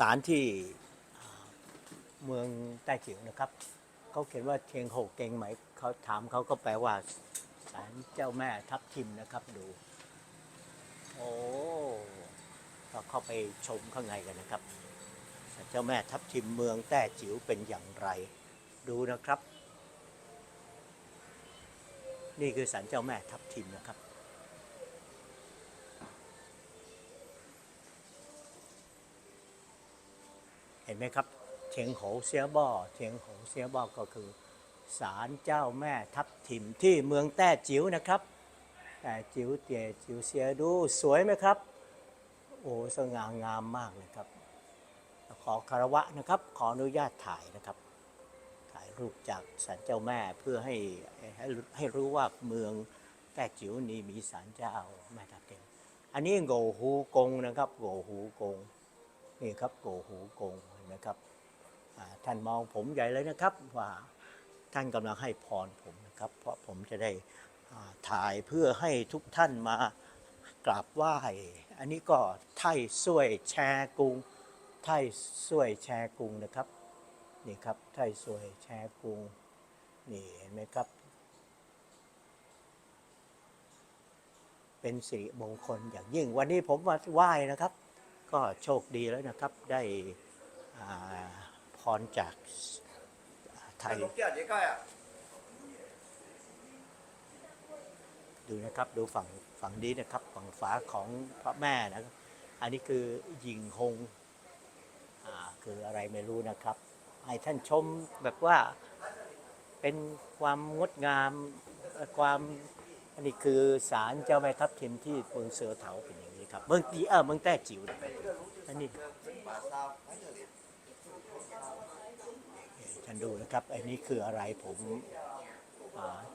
ศาลที่เมืองใต้จิ๋วนะครับ เขาเขียนว่าเชียงโหเกงไหมเขาถามเขาก็แปลว่าศาลเจ้าแม่ทับทิมนะครับดู โอ้เราเข้าไปชมข้างในกันนะครับศาลเจ้าแม่ทับทิมเมืองแต้จิ๋วเป็นอย่างไร ดูนะครับ นี่คือศาลเจ้าแม่ทับทิมนะครับ ห็นไหมครับเทียงโหเสียบ่อเทียงโหเสียบ่อก็คือศาลเจ้าแม่ทับทิมที่เมืองแต้จิ๋วนะครับแต่จิ๋วเตี่ยจิ๋วเสียดูสวยไหมครับ โอ้สง่างามมากเลยครับ ขอคารวะนะครับ ขออนุญาตถ่ายนะครับ ถ่ายรูปจากศาลเจ้าแม่เพื่อให้ให้ให้รู้ว่าเมืองแต้จิ๋วนี้มีศาลเจ้าแม่ทับทิมอันนี้โงหูกงนะครับโงหูกงนี่ครับโกหูกง นไหมครับท่านมองผมใหญ่เลยนะครับว่าท่านกำลังให้พรผมนะครับ เพราะผมจะได้ถ่ายเพื่อให้ทุกท่านมากราบไหว้ อันนี้ก็ไท่ช่วยแชร์กรุง ไท่ช่วยแชร์กรุงนะครับ นี่ครับไท่ช่วยแชร์กรุง นี่เห็นไหมครับ เป็นสิริมงคลอย่างยิ่งวันนี้ผมมาไหว้นะครับ ก็โชคดีแล้วนะครับได้ พรจากไทยดูนะครับดูฝั่งฝั่งนี้นะครับฝั่งฝาของพระแม่นะอันนี้คือยิงหงคืออะไรไม่รู้นะครับ ให้ท่านชมแบบว่าเป็นความงดงามความอันนี้คือสารเจ้าแม่ทับทิมที่เมืองเสือเถาเป็นอย่างนี้ครับเมืองตีเออเมืองแต้จิ๋วอันนี้ ท่านดูนะครับอันนี้คืออะไรผม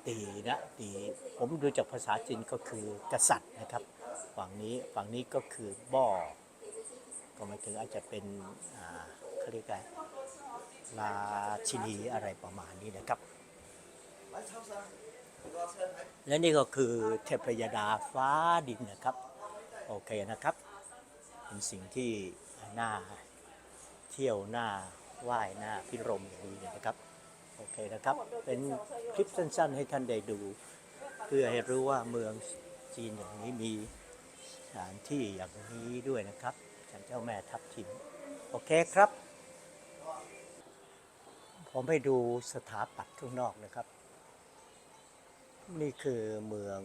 ตีนะตีผมดูจากภาษาจีนก็คือกษัตริย์นะครับ ฝั่งนี้ฝั่งนี้ก็คือบ่อก็หมายถึงอาจจะเป็นเขาเรียกไะไรลาชินีอะไรประมาณนี้นะครับ และนี่ก็คือเทพยดาฟ้าดินนะครับ โอเคนะครับ เป็นสิ่งที่น่าเที่ยวน่า ไหว้น่าพิรมอย่างนี้นะครับ โอเคนะครับ เป็นคลิปสั้นๆ ให้ท่านได้ดู เพื่อให้รู้ว่าเมืองจีนอย่างนี้มีสถานที่อย่างนี้ด้วยนะครับศาลเจ้าแม่ทับทิม โอเคครับ ผมไปดูสถาปัตย์ข้างนอกนะครับ นี่คือเมือง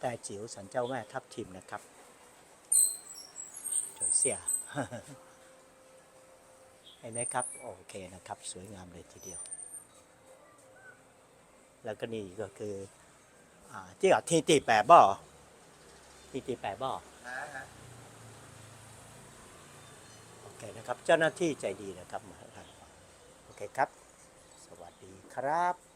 แต่จิ๋วสันเจ้าแม่ทับทิมนะครับสวยเสีย เห็นไหมครับ โอเคนะครับ สวยงามเลยทีเดียว แล้วก็นี่ก็คืออ่าที่อะที่ตีแปะบ่อที่ตีแปะบ่อ来来。โอเคนะครับ เจ้าหน้าที่ใจดีนะครับมาให้โอเคครับ สวัสดีครับ